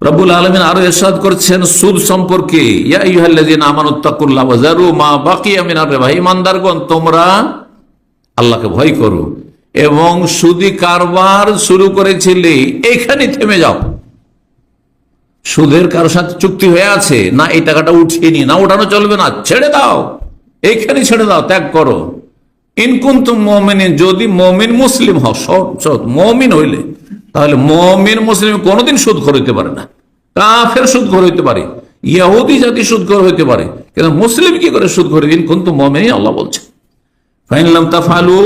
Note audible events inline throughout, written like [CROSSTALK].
রব্বুল আলমিন আরও এরশাদ করছেন, সুদ সম্পর্কে তোমরা আল্লাহকে ভয় করো এবং সুদি কারবার শুরু করেছিলে, এখানে থেমে যাও। সুদের কারোর সাথে চুক্তি হয়ে আছে, না এই টাকাটা উঠিয়ে নি না ওঠানো চলবে না, ছেড়ে দাও এইখানে ছেড়ে দাও, ত্যাগ করো। ইনকুন তো যদি মমিন মুসলিম হও মমিন হইলে তাহলে মমিন, মুসলিম কোনোদিন সুদ খর হইতে পারে না। কাফের সুদ খর হইতে পারে, ইয়াহুদি জাতি সুদ খর হইতে পারে, কিন্তু মুসলিম কি করে সুদ খর ইনকুন তো মমিন আল্লাহ বলছে। ফাইনলাম তাফালু,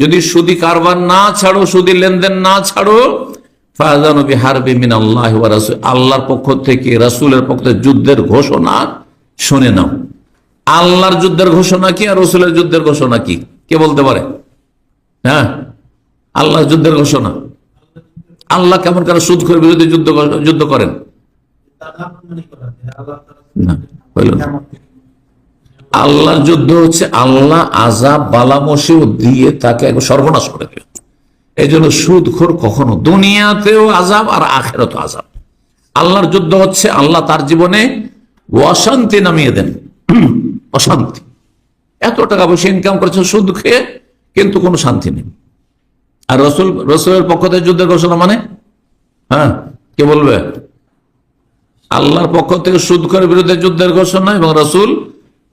যদি সুদি কারবার না ছাড়ো, সুদি লেনদেন না ছাড়ো ফাজানবী হারবি মিন আল্লাহ আল্লাহর পক্ষ থেকে, রাসূলের পক্ষ যুদ্ধের ঘোষণা শুনে নাও। আল্লাহর যুদ্ধের ঘোষণা কি আর রসুলের যুদ্ধের ঘোষণা কি? কে বলতে পারে? হ্যাঁ? আল্লাহর যুদ্ধের ঘোষণা। আল্লাহ কেমন করে সুদ করে বিরোধী যুদ্ধ যুদ্ধ করেন? আল্লাহর যুদ্ধ হচ্ছে আল্লাহ আজাব বালামসিও দিয়ে তাকে সর্বনাশ করে দেবে এই জন্য সুদখোর কখনো দুনিয়াতেও আজাব আর আখেরত আজাব আল্লাহর যুদ্ধ হচ্ছে আল্লাহ তার জীবনে অশান্তি নামিয়ে দেন। অশান্তি। এত টাকা পয়সা ইনকাম করেছে, সুদ খেয়ে কিন্তু কোনো শান্তি নেই। আর রসুল, রসুলের পক্ষ থেকে যুদ্ধের ঘোষণা মানে? হ্যাঁ? কে বলবে? আল্লাহর পক্ষ থেকে সুদ করে বিরুদ্ধে যুদ্ধের ঘোষণা এবং রসুল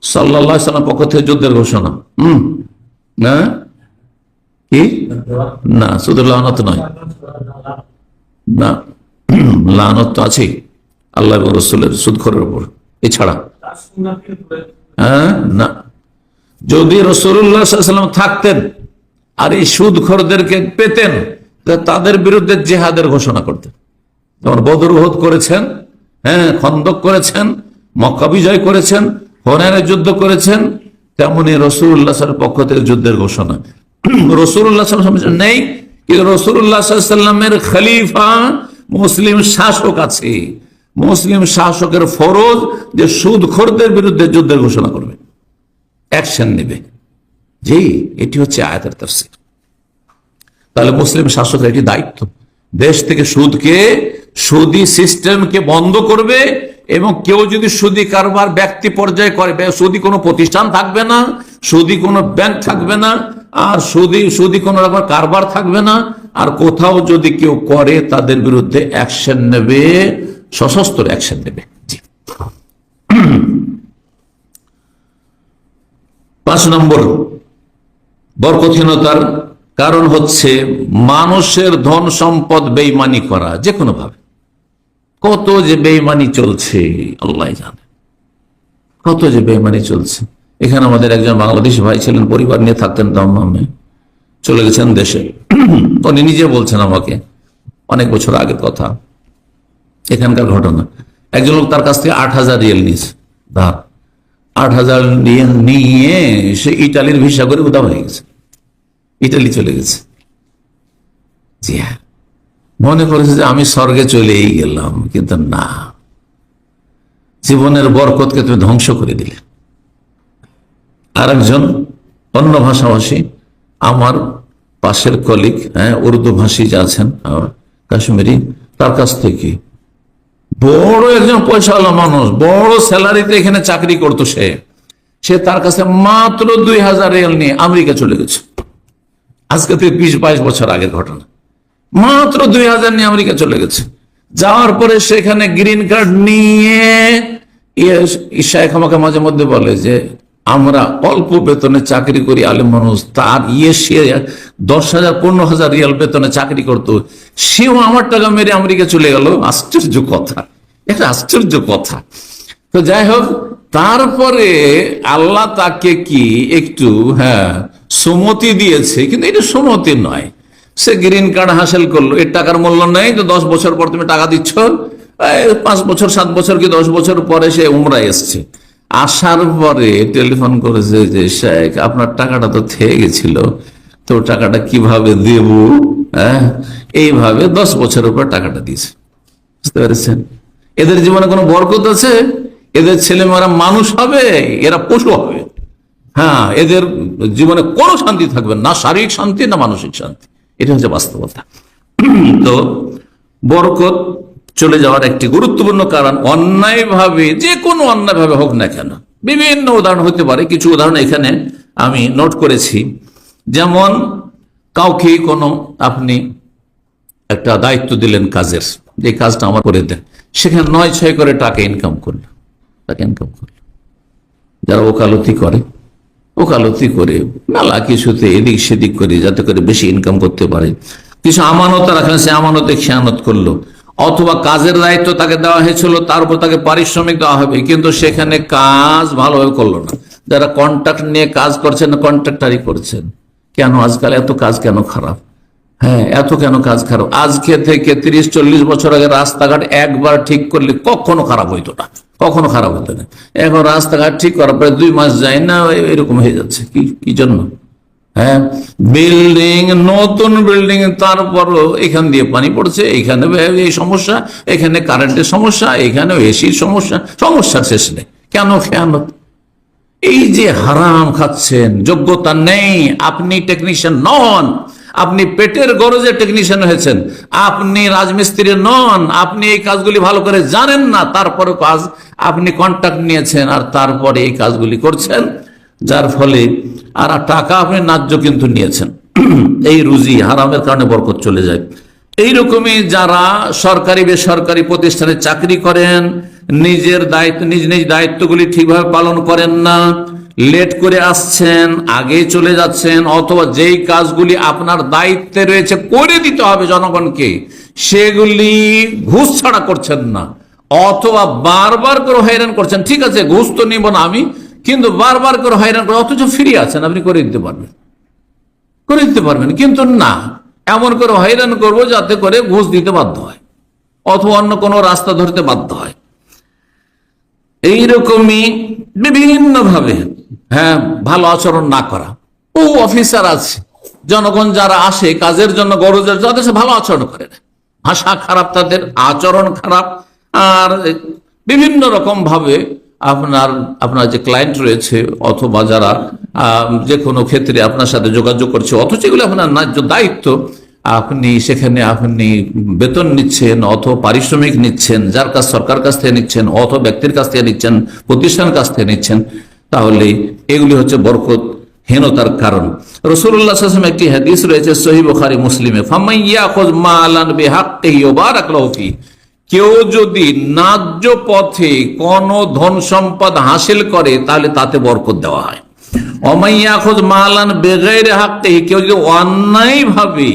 সাল্লাহ সাল্লাম পক্ষ থেকে যুদ্ধের ঘোষণা। হম? না? কি? না, শুধু লানত নয়। না, লানত তো আছেই, আল্লাহ এবং রসুলের সুদখরের উপর। এছাড়া? হ্যাঁ? না। যদি রসুল্লাহাম থাকতেন আর এই সুদখরদেরকে পেতেন তাদের বিরুদ্ধে জেহাদের ঘোষণা করতেন। যেমন বদরুহদ করেছেন হ্যাঁ খন্দক করেছেন, মক্কা বিজয় করেছেন হনানের যুদ্ধ করেছেন, তেমনি রসুল্লাহের পক্ষ থেকে যুদ্ধের ঘোষণা। [CLEARS THROAT] রসুল্লাহ নেই, কিন্তু রসুল্লাহ সাল্লামের খলিফা মুসলিম শাসক আছে। মুসলিম শাসকের ফরজ যে সুদখোরদের বিরুদ্ধে যুদ্ধের ঘোষণা করবে। অ্যাকশন নেবে। জি, এটি হচ্ছে আয়াতের তফসির। তাহলে মুসলিম শাসকের এটি দায়িত্ব। দেশ থেকে সুদকে, সুদি সিস্টেমকে বন্ধ করবে এবং কেউ যদি সুদি কারবার ব্যক্তি পর্যায়ে করে সুদি কোনো প্রতিষ্ঠান থাকবে না, সুদি কোনো ব্যাংক থাকবে না, আর সুদি সুদি কোনো রকম কারবার থাকবে না, আর কোথাও যদি কেউ করে, তাদের বিরুদ্ধে অ্যাকশন নেবে, সশস্ত্র অ্যাকশন নেবে। পাঁচ নম্বর বরকথীনতার কারণ হচ্ছে মানুষের ধন সম্পদ বেইমানি করা যে কোনো ভাবে কত যে বেইমানি চলছে আল্লাহ জানে। কত যে বেইমানি চলছে। এখানে আমাদের একজন বাংলাদেশি ভাই ছিলেন, পরিবার নিয়ে থাকতেন দমে চলে গেছেন দেশে। উনি নিজে বলছেন আমাকে, অনেক বছর আগের কথা। এখানকার ঘটনা। একজন লোক তার কাছ থেকে আট হাজার রিয়েল নিয়েছে। আট হাজার নিয়ে সে ইটালির ভিসা করে উদা হয়ে গেছে। ইটালি চলে গেছে। জি হ্যাঁ। মনে করেছে যে আমি স্বর্গে চলেই গেলাম, কিন্তু না। জীবনের বরকতকে তুমি ধ্বংস করে দিলে। আর একজন অন্য ভাষাভাষী, আমার পাশের কলিগ হ্যাঁ উর্দু ভাষী যে আছেন কাশ্মীরি, তার কাছ থেকে বড় একজন পয়সাওয়ালা মানুষ, বড় স্যালারিতে এখানে চাকরি করতো সে। সে তার কাছে মাত্র দুই হাজার রিয়াল নিয়ে আমেরিকা চলে গেছে। আজকে থেকে বিশ, বাইশ বছর আগের ঘটনা। মাত্র দুই হাজার নিয়ে আমেরিকা চলে গেছে। যাওয়ার পরে সেখানে গ্রিন কার্ড নিয়ে ঈশা আমাকে মাঝে মধ্যে বলে যে আমরা অল্প বেতনে চাকরি করি, আলেম মানুষ। তার ইয়ে সে দশ হাজার, পনেরো হাজার রিয়াল বেতনে চাকরি করতো। সেও আমার টাকা মেরে আমেরিকা চলে গেল। আশ্চর্য কথা। এটা আশ্চর্য কথা। তো যাই হোক, তারপরে আল্লাহ তাকে কি একটু হ্যাঁ সুমতি দিয়েছে। কিন্তু এটা সুমতি নয়। সে গ্রিন কার্ড হাসিল করল। এর টাকার মূল্য নেই তো দশ বছর পর তুমি টাকা দিচ্ছ। পাঁচ বছর, সাত বছর কি দশ বছর পরে সে উমরা এসছে। আসার পরে টেলিফোন করেছে যে, শেখ, আপনার টাকাটা তো থেকে গেছিল, তো টাকাটা কীভাবে দেব? হ্যাঁ? এইভাবে দশ বছরের পর টাকাটা দিয়েছে। বুঝতে পেরেছেন? এদের জীবনে কোনো বরকত আছে? এদের ছেলেমেয়েরা মানুষ হবে, এরা পশু হবে। হ্যাঁ এদের জীবনে কোনো শান্তি থাকবে না, শারীরিক শান্তি না মানসিক শান্তি। এটা হচ্ছে বাস্তবতা। তো বরকত চলে যাওয়ার একটি গুরুত্বপূর্ণ কারণ, অন্যায়ভাবে যে কোনো অন্যায়ভাবে হোক না কেন, বিভিন্ন উদাহরণ হতে পারে, কিছু উদাহরণ এখানে আমি নোট করেছি। যেমন, কাউকে কোনো আপনি একটা দায়িত্ব দিলেন কাজের, যে কাজটা আমার করে দেন, সেখানে নয় ছয় করে টাকা ইনকাম করল, টাকা ইনকাম করল। যারা ওকালতি করে ওকালতি করে মেলা কিছুতে এদিক সেদিক করে যাতে করে বেশি ইনকাম করতে পারে। কিছু আমানত রাখলেন সে আমানতে খেয়ানত করল অথবা কাজের দায়িত্ব তাকে দেওয়া হয়েছিল, তার উপর তাকে পারিশ্রমিক দেওয়া হবে, কিন্তু সেখানে কাজ ভালোভাবে করল না। যারা কন্ট্রাক্ট নিয়ে কাজ করছেন কন্ট্রাক্টারই করছেন। কেন আজকাল এত কাজ কেন খারাপ? হ্যাঁ এত কেন কাজ খারাপ? আজকে থেকে তিরিশ চল্লিশ বছর আগে রাস্তাঘাট একবার ঠিক করলে কখনো খারাপ হইতো না। কখনো খারাপ হতো না। এখন রাস্তাঘাট ঠিক করার পরে দুই মাস যায় না, এরকম হয়ে যাচ্ছে। কি কি জন্য? হ্যাঁ? বিল্ডিং নতুন বিল্ডিং তারপরও এখান দিয়ে পানি পড়ছে, এখানে এই সমস্যা, এখানে কারেন্টের সমস্যা, এখানে এসির সমস্যা, সমস্যার শেষ নেই। কেন খেয়ানত এই যে হারাম খাচ্ছেন, যোগ্যতা নেই, আপনি টেকনিশিয়ান নন, আপনি পেটের গরজে টেকনিশিয়ান হয়েছেন, আপনি রাজমিস্ত্রি নন, আপনি এই কাজগুলি ভালো করে জানেন না তারপরে কাজ আপনি কন্ট্যাক্ট নিয়েছেন, আর তারপরে এই কাজগুলি করছেন। যার ফলে আর টাকা আপনি ন্যায্য কিন্তু নিয়েছেন। [CLEARS THROAT] এই রুজি হারামের কারণে বরকত চলে যায়। এইরকমই যারা সরকারি বেসরকারি প্রতিষ্ঠানে চাকরি করেন, নিজের দায়িত্ব, নিজ নিজ দায়িত্বগুলি ঠিকভাবে পালন করেন না, লেট করে আসছেন আগে চলে যাচ্ছেন, অথবা যেই কাজগুলি আপনার দায়িত্বে রয়েছে করে দিতে হবে জনগণকে, সেগুলি ঘুষ ছাড়া করছেন না, অথবা বারবার করে হয়রান করছেন, ঠিক আছে, ঘুষ তো নিব না আমি কিন্তু বারবার করে হয়রান করে, অথচ ফ্রি আছেন, আপনি করে দিতে পারবেন। করে দিতে পারবেন, কিন্তু না। এমন করে হয়রান করব যাতে করে ঘুষ দিতে বাধ্য হয়, অথবা অন্য কোনো রাস্তা ধরতে বাধ্য হয়। এইরকমই বিভিন্ন ভাবে হ্যাঁ ভালো আচরণ না করা। ও অফিসার আছে, জনগণ যারা আসে, কাজের জন্য গরজের তাদের সাথে ভালো আচরণ করে না। ভাষা খারাপ, তাদের আচরণ খারাপ, আর বিভিন্ন রকম ভাবে আপনার আপনার যে ক্লায়েন্ট রয়েছে অথবা যারা যে কোনো ক্ষেত্রে আপনার সাথে যোগাযোগ করছে, অথচ এগুলো আপনার ন্যায্য দায়িত্ব, আপনি সেখানে আপনি বেতন নিচ্ছেন অথবা পারিশ্রমিক নিচ্ছেন, যার কাছ সরকার কাছ থেকে নিচ্ছেন অথবা ব্যক্তির কাছ থেকে নিচ্ছেন, প্রতিষ্ঠান কাছ থেকে নিচ্ছেন, তাহলে এগুলি হচ্ছে বরকত হীনতার কারণ রসুল্লাহ আসলাম একটি হাদিস রয়েছে সহি বুখারি মুসলিমে ফামাইয়া খোঁজ মালান বেহাক্কেহি ওবারাক লাহু ফি। কেউ যদি ন্যায্য পথে কোন ধন সম্পদ হাসিল করে, তাহলে তাতে বরকত দেওয়া হয়। অমাইয়া খোঁজ মালান বেগের হাকতে কেউ যদি অন্যায় ভাবে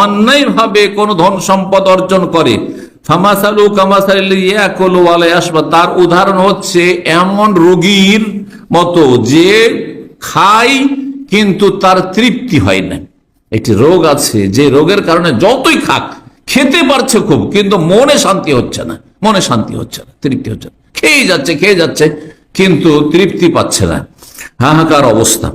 অন্যায় ভাবে কোন ধন সম্পদ অর্জন করে, ফামাসালু কামাসালু আসবা, তার উদাহরণ হচ্ছে এমন রোগীর মতো যে খায় কিন্তু তার তৃপ্তি হয় না। একটি রোগ আছে, যে রোগের কারণে যতই খাক খেতে পারছে খুব, কিন্তু মনে শান্তি হচ্ছে না। মনে শান্তি হচ্ছে না, তৃপ্তি হচ্ছে না। খেয়ে যাচ্ছে খেয়ে যাচ্ছে, কিন্তু তৃপ্তি পাচ্ছে না। হাহাকার অবস্থা।